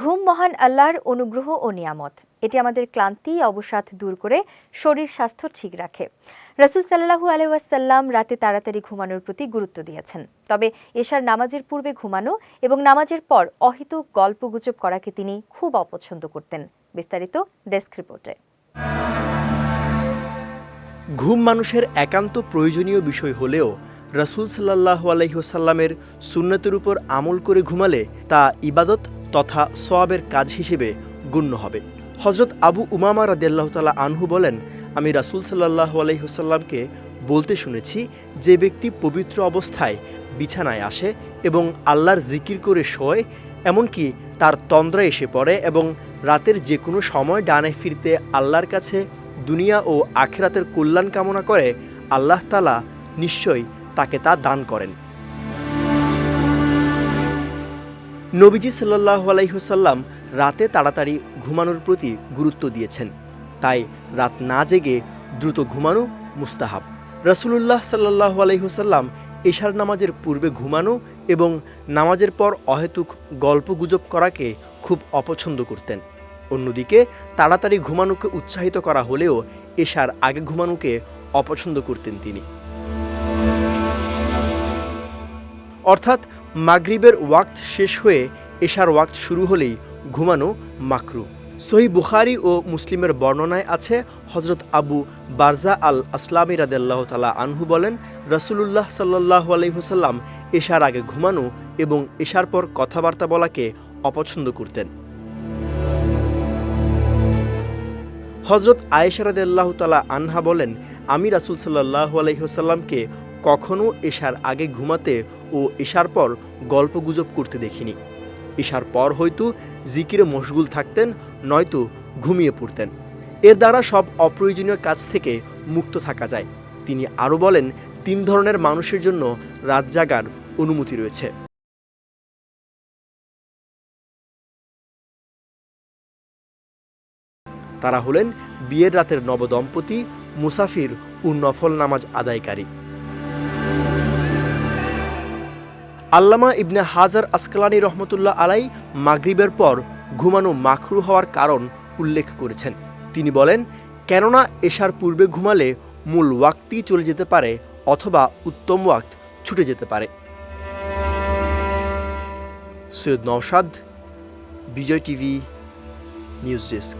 ঘুম মহান আল্লাহর অনুগ্রহ ও নিয়ামত। এটি আমাদের ক্লান্তি, অবসাদ দূর করে শরীর স্বাস্থ্য ঠিক রাখে। রসুল সাল্লাহু আলহাসাল্লাম রাতে তাড়াতাড়ি ঘুমানোর প্রতি গুরুত্ব দিয়েছেন। তবে এশার নামাজের পূর্বে ঘুমানো এবং নামাজের পর অহিত গল্পগুজব করাকে তিনি খুব অপছন্দ করতেন। বিস্তারিত ডেস্ক রিপোর্টে। ঘুম মানুষের একান্ত প্রয়োজনীয় বিষয় হলেও রাসূল সাল্লাহ আলহিহসাল্লামের সুন্নতের উপর আমল করে ঘুমালে তা ইবাদত তথা সোয়াবের কাজ হিসেবে গণ্য হবে। হজরত আবু উমামা রাদিয়াল্লাহ তালা আনহু বলেন, আমি রাসূল সাল্লাহ আলহিহসাল্লামকে বলতে শুনেছি, যে ব্যক্তি পবিত্র অবস্থায় বিছানায় আসে এবং আল্লাহর জিকির করে শোয়, এমনকি তার তন্দ্রা এসে পড়ে এবং রাতের যে কোনো সময় ডানে ফিরতে আল্লাহর কাছে দুনিয়া ও আখেরাতের কল্যাণ কামনা করে, আল্লাহ তালা নিশ্চয়ই তাকে তা দান করেন। নবীজি সাল্লাহ আলাইহসাল্লাম রাতে তাড়াতাড়ি ঘুমানোর প্রতি গুরুত্ব দিয়েছেন। তাই রাত না জেগে দ্রুত ঘুমানো মুস্তাহাব। রসুলুল্লাহ সাল্লাহ আলাইহসাল্লাম এশার নামাজের পূর্বে ঘুমানো এবং নামাজের পর অহেতুক গল্পগুজব করাকে খুব অপছন্দ করতেন। অন্যদিকে তাড়াতাড়ি ঘুমানোকে উৎসাহিত করা হলেও এশার আগে ঘুমানোকে অপছন্দ করতেন তিনি। অর্থাৎ মাগরিবের ওয়াক্ত শেষ হয়ে এশার ওয়াক্ত শুরু হলেই ঘুমানো মাকরু। সহি বুখারি ও মুসলিমের বর্ণনায় আছে হজরত আবু বারজা আল আসলামী রাদেল্লাহ তালা আনহু বলেন, রসুলুল্লাহ সাল্লাহ আলহিহসাল্লাম এশার আগে ঘুমানো এবং এশার পর কথাবার্তা বলাকে অপছন্দ করতেন। হজরত আয়েশারাদাল্লাহ তালা আনহা বলেন, আমি রাসুল সাল্লাহ আলহিহসাল্লামকে কখনও এশার আগে ঘুমাতে ও এশার পর গল্প গুজব করতে দেখিনি। এশার পর হয়তো জিকিরে মশগুল থাকতেন, নয়তো ঘুমিয়ে পড়তেন। এর দ্বারা সব অপ্রয়োজনীয় কাজ থেকে মুক্ত থাকা যায়। তিনি আরও বলেন, তিন ধরনের মানুষের জন্য রাত জাগার অনুমতি রয়েছে। তারা হলেন বিয়ের রাতের নবদম্পতি, মুসাফির ও নফল নামাজ আদায়কারী। আল্লামা ইবনে হাজার আসকালানি রহমতুল্লাহ আলাই মাগরিবের পর ঘুমানো মাখরু হওয়ার কারণ উল্লেখ করেছেন। তিনি বলেন, কেননা এশার পূর্বে ঘুমালে মূল ওয়াক্তি চলে যেতে পারে অথবা উত্তম ওয়াক্ত ছুটে যেতে পারে। Syed Naushad, Vijay TV, news desk.